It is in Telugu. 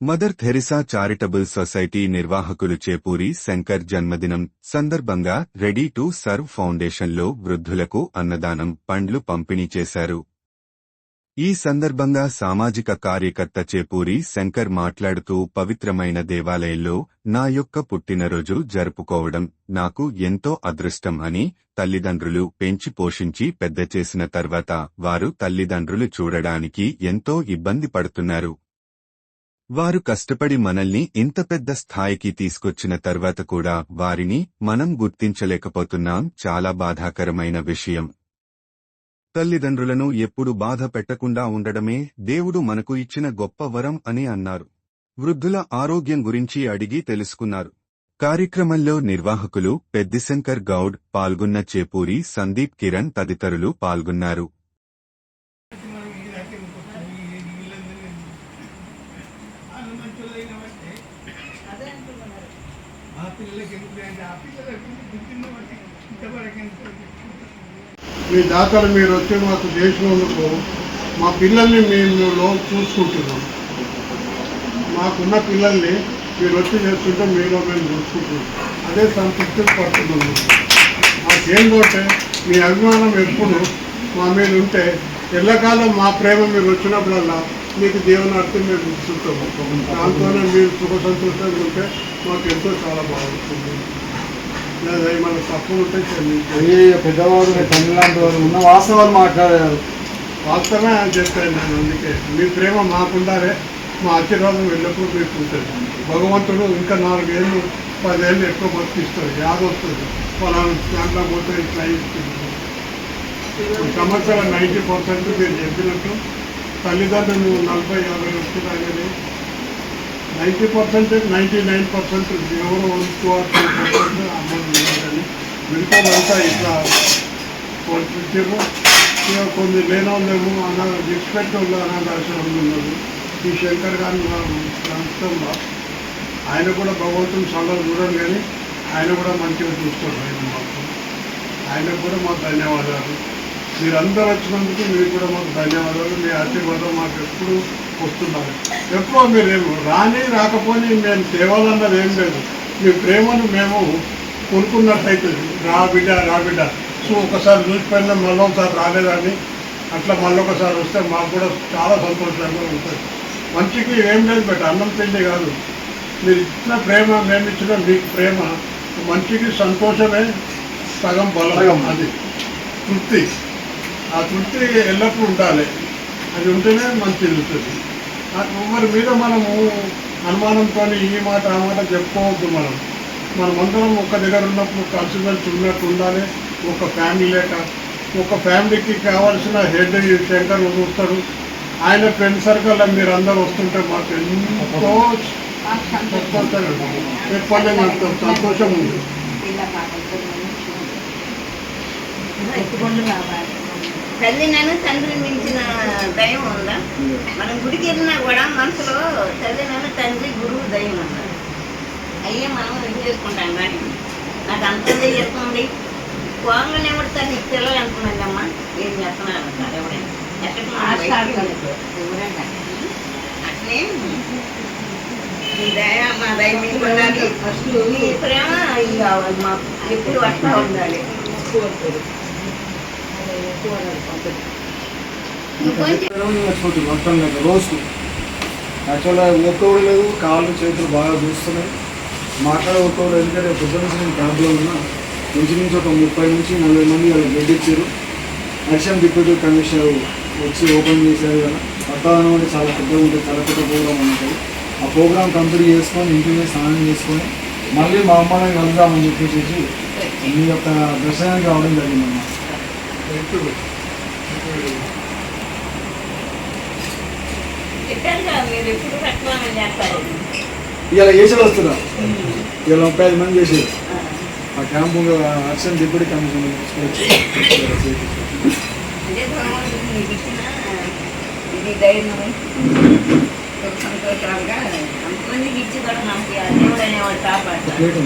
మదర్ థెరిసా చారిటబుల్ సొసైటీ నిర్వాహకులు చేపూరి శంకర్ జన్మదినం సందర్భంగా రెడీ టు సర్వ్ ఫౌండేషన్లో వృద్ధులకు అన్నదానం పండ్లు పంపిణీ చేశారు. ఈ సందర్భంగా సామాజిక కార్యకర్త చేపూరి శంకర్ మాట్లాడుతూ పవిత్రమైన దేవాలయంలో నా యొక్క పుట్టినరోజు జరుపుకోవడం నాకు ఎంతో అదృష్టం అని తల్లిదండ్రులు పెంచి పోషించి పెద్ద చేసిన తర్వాత వారు తల్లిదండ్రులు చూడడానికి ఎంతో ఇబ్బంది పడుతున్నారు. వారు కష్టపడి మనల్ని ఇంత పెద్ద స్థాయికి తీసుకొచ్చిన తర్వాత కూడా వారిని మనం గుర్తించలేకపోతున్నాం. చాలా బాధాకరమైన విషయం. తల్లిదండ్రులను ఎప్పుడు బాధ పెట్టకుండా ఉండడమే దేవుడు మనకు ఇచ్చిన గొప్ప వరం అని అన్నారు. వృద్ధుల ఆరోగ్యం గురించి అడిగి తెలుసుకున్నారు. కార్యక్రమంలో నిర్వాహకులు పెద్దిశంకర్ గౌడ్ పాల్గొన్న చేపూరి సందీప్ కిరణ్ తదితరులు పాల్గొన్నారు. పిల్లలకి ఆ పిల్లలకి బట్టి ఇంతవరకు మీ దాతలు మీరు వచ్చి మాకు చేసినందుకు మా పిల్లల్ని మేము చూసుకుంటున్నాం. మాకున్న పిల్లల్ని మీరు వచ్చి చేస్తుంటే మీలో మేము చూసుకుంటున్నాం. అదే సంతృప్తి ఏం మాకేంటంటే మీ అభిమానం ఎప్పుడు మా మీద ఉంటే ఎల్లకాలం మా ప్రేమ మీరు వచ్చినప్పుడల్లా మీకు దేవుని అర్థం మేము చూస్తుంటాం దాంతోనే మీరు సుఖ సంతోషంగా ఉంటే మాకు ఎంతో చాలా బాగుంటుంది. లేదా ఏమైనా తప్పు ఉంటే క్షమించండి. అయ్యే పెద్దవాడు తమిళనాడు వారు ఉన్న వాస్తవాలు మాట్లాడారు. వాస్తవమే అని చెప్పాను నేను అందుకే. మీ ప్రేమ మాకుండారే మా ఆశీర్వాదం ఎల్లప్పుడూ మీకు ఉంటుంది. భగవంతుడు ఇంకా నాలుగేళ్ళు పదేళ్ళు ఎక్కువ బతికిస్తాడు యాద వస్తుంది. పలానా దాంట్లో పోతే ఇట్లా ఇస్తుంది సంవత్సరం నైంటీ పర్సెంట్ మీరు చెప్పినట్టు తల్లిదండ్రులు నలభై యాభై వస్తున్నాయని ninety percent ninety nine percent ఎవరు two or three percent amount ఉన్నారని మిగతాదంతా ఇట్లా పంపించారు ఇక కొన్ని లేనోళ్ళేమో అన్న ఎక్స్పెక్ట్ వాళ్ళు అనాథాశ్రమంలో ఉన్నారు. ఈ శంకర్ గారిని మా ప్రాంతంలో ఆయన కూడా భగవంతుని సలహా చూడను కానీ ఆయన కూడా మంచిగా చూస్తారు ఆయన మాకు. ఆయనకు కూడా మాకు ధన్యవాదాలు. మీరందరూ వచ్చినందుకు మీకు కూడా మాకు ధన్యవాదాలు. మీ ఆశీర్వాదం మాకు ఎప్పుడు వస్తున్నారు ఎప్పుడో మీరేమో రాని రాకపోని మేము తేవాలన్నది ఏం లేదు. మీ ప్రేమను మేము కొనుక్కున్నట్టయితే రా బిడ్డ రా బిడ్డ. సో ఒకసారి చూసిపోయినా మళ్ళీ ఒకసారి రాలేదని అట్లా మళ్ళీ ఒకసారి వస్తే మాకు కూడా చాలా సంతోషంగా ఉంటుంది. మంచికి ఏం లేదు బట్ అన్నం తిండి కాదు. మీరు ఇచ్చిన ప్రేమ మేము ఇచ్చిన మీకు ప్రేమ మంచికి సంతోషమే సగం బలం అది. తృప్తి. ఆ తృప్తి ఎల్లప్పుడూ ఉండాలి. అది ఉంటేనే మంచిది తెలుస్తుంది ఆ మరి మీద మనము అనుమానంతో ఈ మాట ఆ మాట చెప్పుకోవద్దు మనం. మనమందరం ఒక దగ్గర ఉన్నప్పుడు కలిసిమెలిసి ఉన్నట్టు ఉండాలి. ఒక ఫ్యామిలీ లేక ఒక ఫ్యామిలీకి కావాల్సిన హెడ్ శంకర్ చూస్తాడు ఆయన ఫ్రెండ్ సర్కిల్ మీరు అందరూ వస్తుంటే మాకు ఎంతో చెప్పండి మాకు సంతోషం ఉంది. తల్లి నన్ను తండ్రి మించిన దయం ఉందా? మనం గుడికి వెళ్ళినా కూడా మనసులో తల్లి నన్ను తండ్రి గురువు దయం ఉందా? అయ్యే మనం ఇది చేసుకుంటాం కానీ? నాకు అంత చేస్తుంది పోగానే ఎవడతారు నీకు పిల్లలు అనుకున్నది అమ్మా. ఏం చేస్తున్నారు అంటారు ఎవరైనా ఎక్కడికి. అట్లే? మీ దయ మా దయ మీకు ఉండాలి. మీ ప్రేమ ఎప్పుడు వస్తూ ఉండాలి. ఇంకొంచెం మొత్తం మీద రోజు యాక్చువల్గా ఒక్కడు లేదు కాళ్ళు చేతులు బాగా చూస్తున్నాయి మాట్లాడే ఒక్కడు ఎందుకంటే పెద్ద నుంచి నేను క్యాబ్లో ఉన్నా నుంచి నుంచి ఒక ముప్పై నుంచి నలభై మంది వాళ్ళు బెడ్ ఇచ్చారు యాక్షన్ డిప్యూటీ కమిషనర్ వచ్చి ఓపెన్ చేశారు కదా పట్టాదనం అంటే చాలా పెద్దగా ఉంటుంది చాలా పెద్ద ప్రోగ్రామ్ ఉంటుంది ఆ ప్రోగ్రామ్ కంప్లీట్ చేసుకొని ఇంటిని స్నానం చేసుకొని మళ్ళీ మా అమ్మని కలుద్దామని చెప్పేసి మీ యొక్క దర్శనానికి రావడం జరిగిందన్నమాట చేస్తారు. ఇలా చేసేది వస్తున్నా. ఇలా ముప్పై ఐదు మంది చేసేది. ఆ. క్యాంపు యాక్షన్ డిప్యూటీ కమిషన్ సంతోషాలుగా అంతమందికి ఇచ్చి కూడా మనకి దేవుడు అనేవాడు కాపాడతాడు.